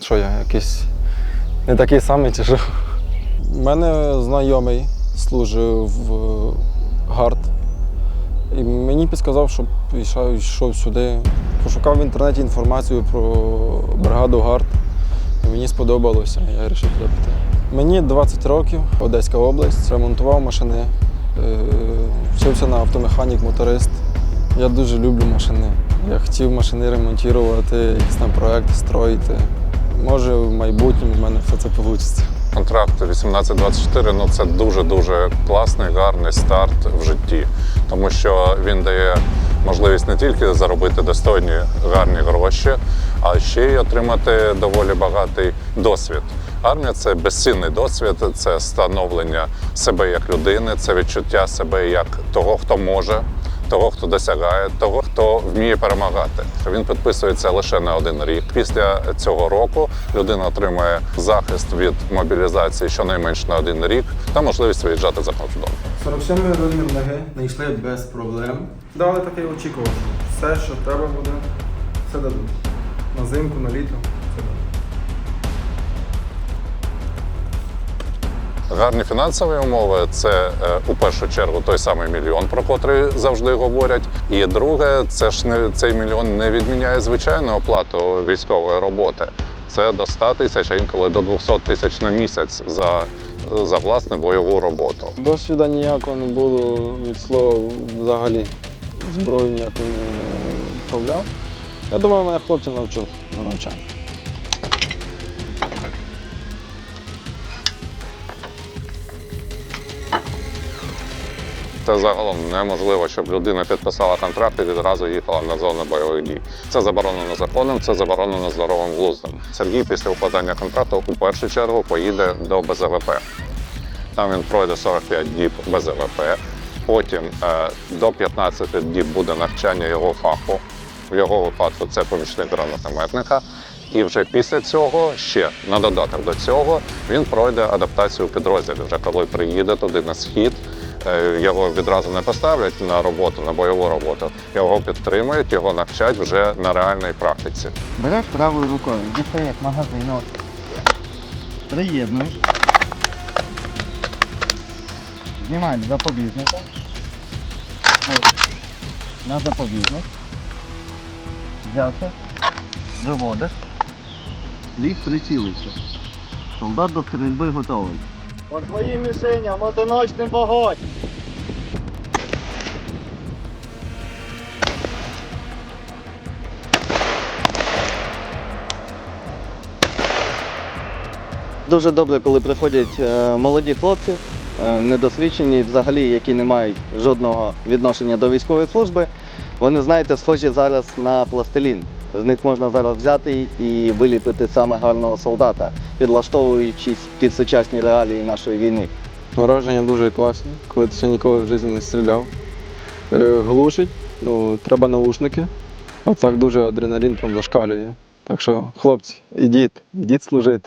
Що я якийсь не такий самий чи що? У мене знайомий служив в ГАРД. І мені підказав, щоб йшов, сюди. Пошукав в інтернеті інформацію про бригаду ГАРД. І мені сподобалося, я вирішив туди піти. Мені 20 років, Одеська область, ремонтував машини, е, вчився на автомеханік, моторист. Я дуже люблю машини. Я хотів машини ремонтувати, якісь там проекти строїти. Може, в майбутньому в мене все це вийде. Контракт 18-24 ну це дуже-дуже класний, гарний старт в житті, тому що він дає можливість не тільки заробити достойні гарні гроші, а ще й отримати доволі багатий досвід. Армія це безцінний досвід, це становлення себе як людини, це відчуття себе як того, хто може. Того, хто досягає, того, хто вміє перемагати. Він підписується лише на один рік. Після цього року людина отримує захист від мобілізації щонайменш на один рік та можливість виїжджати за кордон. 47 розмір ноги знайшли без проблем. Дали таке що все, що треба буде, все дадуть. На зимку, на літо, все дадуть. Гарні фінансові умови це е, у першу чергу той самий мільйон, про котрий завжди говорять. І друге, це ж не цей мільйон не відміняє звичайну оплату військової роботи. Це до 100 тисяч, а інколи до 200 тисяч на місяць за, за власне бойову роботу. Досвіду ніякого не було від слова взагалі. Зброю ніяку не вправляв. Я думаю, мене хлопці навчать на навчання. Це загалом неможливо, щоб людина підписала контракт і відразу їхала на зону бойових дій. Це заборонено законом, це заборонено здоровим глуздом. Сергій після укладання контракту у першу чергу поїде до БЗВП. Там він пройде 45 діб БЗВП. Потім е, до 15 діб буде навчання його фаху. В його випадку це помічник гранатометника. І вже після цього, ще на додаток до цього, він пройде адаптацію у підрозділі. Вже коли приїде туди на схід, його відразу не поставлять на роботу, на бойову роботу. Його підтримують, його навчать вже на реальній практиці. Береш правою рукою, дістаєш магазин. Приєднуєш. Знімаєш запобіжника. На запобіжник. Взявся. Виводиш. Ліг прицілився. Солдат до стрільби готовий. По твоїм мішеням одиночний вогонь. Дуже добре, коли приходять е, молоді хлопці, е, недосвідчені, взагалі, які не мають жодного відношення до військової служби. Вони, знаєте, схожі зараз на пластилін. З них можна зараз взяти і виліпити саме гарного солдата, підлаштовуючись під сучасні реалії нашої війни. Враження дуже класні, коли ти ще ніколи в житті не стріляв. Е, Глушить, ну, треба наушники. А так дуже адреналін там зашкалює. Так що, хлопці, ідіть, ідіть служити.